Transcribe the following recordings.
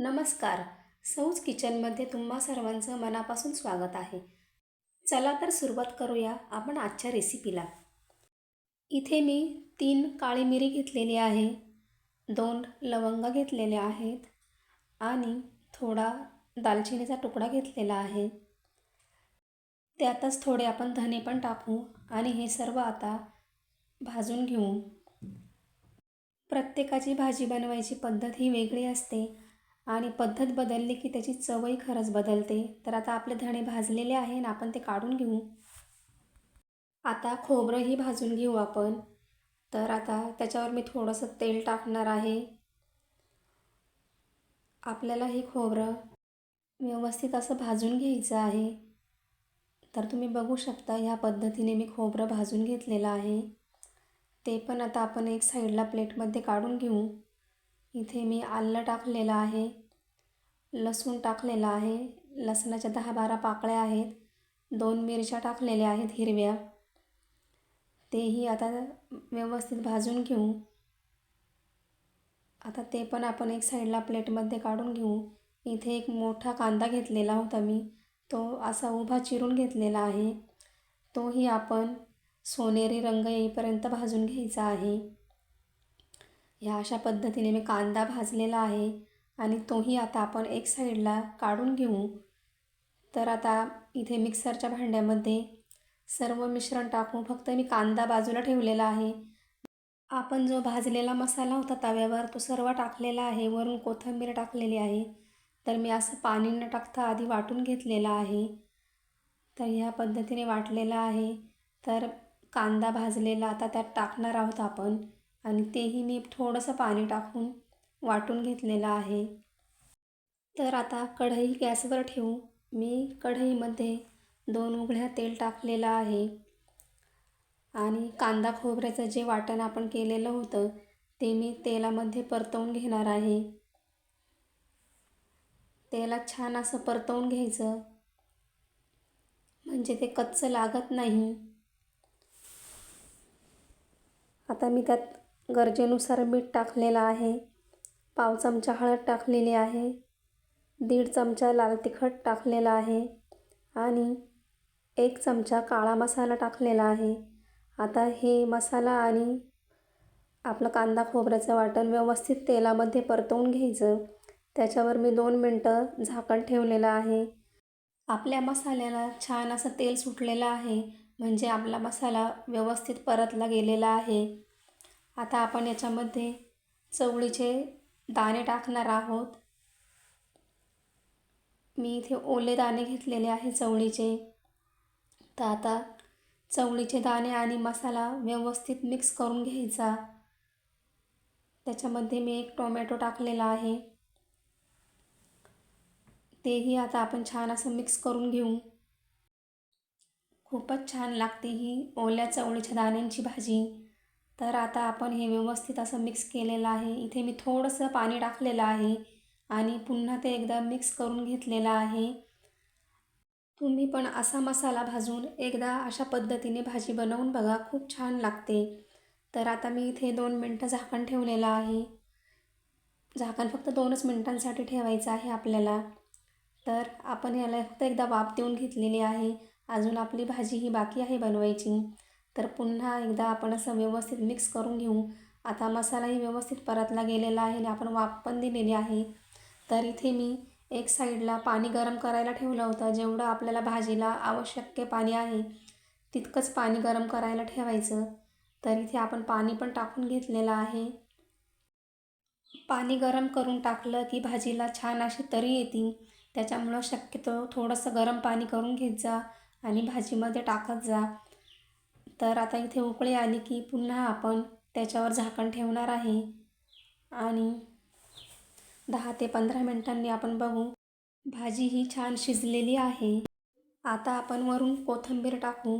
नमस्कार. सौज किचनमध्ये तुम्हा सर्वांचं मनापासून स्वागत आहे. चला तर सुरुवात करूया आपण आजच्या रेसिपीला इथे मी तीन काळी मिरी घेतलेली आहे दोन लवंग घेतलेल्या आहेत आणि थोडा दालचिनीचा तुकडा घेतलेला आहे. त्यातच थोडे आपण धने पण टाकू आणि हे सर्व आता भाजून घेऊ. प्रत्येकाची भाजी बनवायची पद्धत ही वेगळी असते. आणि पद्धत बदलली की त्याची चवही खरंच बदलते. तर आता आपले धणे भाजलेले आहे ना आपण ते काढून घेऊ. आता खोबरंही भाजून घेऊ आपण. तर आता त्याच्यावर मी थोडंसं तेल टाकणार आहे. आपल्याला हे खोबरं व्यवस्थित असं भाजून घ्यायचं आहे. तर तुम्ही बघू शकता ह्या पद्धतीने मी खोबरं भाजून घेतलेलं आहे. ते पण आता आपण एक साईडला प्लेटमध्ये काढून घेऊ. इथे मी आलं टाकलेलं आहे लसूण टाकलेलं आहे लसणाच्या दहा बारा पाकळ्या आहेत दोन मिरच्या टाकलेल्या आहेत हिरव्या. तेही आता व्यवस्थित भाजून घेऊ. आता ते पण आपण एक साईडला प्लेटमध्ये काढून घेऊ. इथे एक मोठा कांदा घेतलेला होता मी. तो असा उभा चिरून घेतलेला आहे. तोही आपण सोनेरी रंग येईपर्यंत भाजून घ्यायचा आहे. ह्या अशा पद्धतीने मी कांदा भाजलेला आहे आणि तोही आता आपण एक साईडला काढून घेऊ. तर आता इथे मिक्सरच्या भांड्यामध्ये सर्व मिश्रण टाकू फक्त मी कांदा बाजूला ठेवलेला आहे. आपण जो भाजलेला मसाला होता तव्यावर तो सर्व टाकलेला आहे. वरून कोथिंबीर टाकलेली आहे. तर मी असं पाणी न टाकता आधी वाटून घेतलेलं आहे. तर ह्या पद्धतीने वाटलेलं आहे. तर कांदा भाजलेला आता त्यात टाकणार आहोत आपण. आणि तेही मी थोडंसं पाणी टाकून वाटून घेतलेलं आहे. तर आता कढई गॅसवर ठेवू. मी कढईमध्ये दोन उघड्या तेल टाकलेलं आहे. आणि कांदा खोबऱ्याचं जे वाटण आपण केलेलं होतं ते मी तेलामध्ये परतवून घेणार आहे. तेलात छान असं परतवून घ्यायचं. म्हणजे ते कच्चं लागत नाही. आता मी त्यात गरजेनुसार मीठ टाकलेलं आहे. पाव चमचा हळद टाकलेली आहे. दीड चमचा लाल तिखट टाकलेला आहे. आणि एक चमचा काळा मसाला टाकलेला आहे. आता हे मसाला आणि आपलं कांदा खोबऱ्याचं वाटण व्यवस्थित तेलामध्ये परतवून घ्यायचं. त्याच्यावर मी दोन मिनटं झाकण ठेवलेलं आहे. आपल्या मसाल्याला छान असं तेल सुटलेलं आहे. म्हणजे आपला मसाला व्यवस्थित परतला गेलेला आहे. आता आपण याच्यामध्ये चवळीचे दाणे टाकणार आहोत. मी इथे ओले दाणे घेतलेले आहे चवळीचे. तर आता चवळीचे दाणे आणि मसाला व्यवस्थित मिक्स करून घ्यायचा. त्याच्यामध्ये मी एक टोमॅटो टाकलेला आहे. तेही आता आपण छान असं मिक्स करून घेऊ. खूपच छान लागते ही ओल्या चवळीच्या दाण्यांची भाजी. तर आता आपण हे व्यवस्थित असं मिक्स केलेलं आहे. इथे मी थोडंसं पाणी टाकलेलं आहे आणि पुन्हा ते एकदा मिक्स करून घेतलेलं आहे. तुम्ही पण असा मसाला भाजून एकदा अशा पद्धतीने भाजी बनवून बघा खूप छान लागते. तर आता मी इथे दोन मिनटं झाकण ठेवलेलं आहे. झाकण फक्त दोनच मिनटांसाठी ठेवायचं आहे आपल्याला. तर आपण याला फक्त एकदा वाफ देऊन घेतलेली आहे. अजून आपली भाजी ही बाकी आहे बनवायची. तर पुन्हा एकदा आपण असं व्यवस्थित मिक्स करून घेऊ. आता मसालाही व्यवस्थित परतला गेलेला आहे आणि आपण वाफ पण दिलेली आहे. तर इथे मी एक साईडला पाणी गरम करायला ठेवलं होतं. जेवढं आपल्याला भाजीला आवश्यक पाणी आहे तितकंच पाणी गरम करायला ठेवायचं. तर इथे आपण पाणी पण टाकून घेतलेलं आहे. पाणी गरम करून टाकलं की भाजीला छान अशी तरी येते. त्याच्यामुळं शक्यतो थोडंसं गरम पाणी करून घेत जा आणि भाजीमध्ये टाकत जा. तर आता इथे उकळी आली की पुन्हा आपण त्याच्यावर झाकण ठेवणार आहे. आणि दहा ते पंधरा मिनटांनी आपण बघू. भाजी ही छान शिजलेली आहे. आता आपण वरून कोथिंबीर टाकू.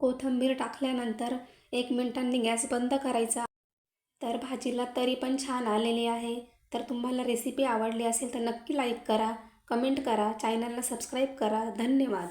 कोथिंबीर टाकल्यानंतर एक मिनटांनी गॅस बंद करायचा. तर भाजीला तरी पण छान आलेली आहे. तर तुम्हाला रेसिपी आवडली असेल तर नक्की लाईक करा कमेंट करा चॅनलला सबस्क्राईब करा. धन्यवाद.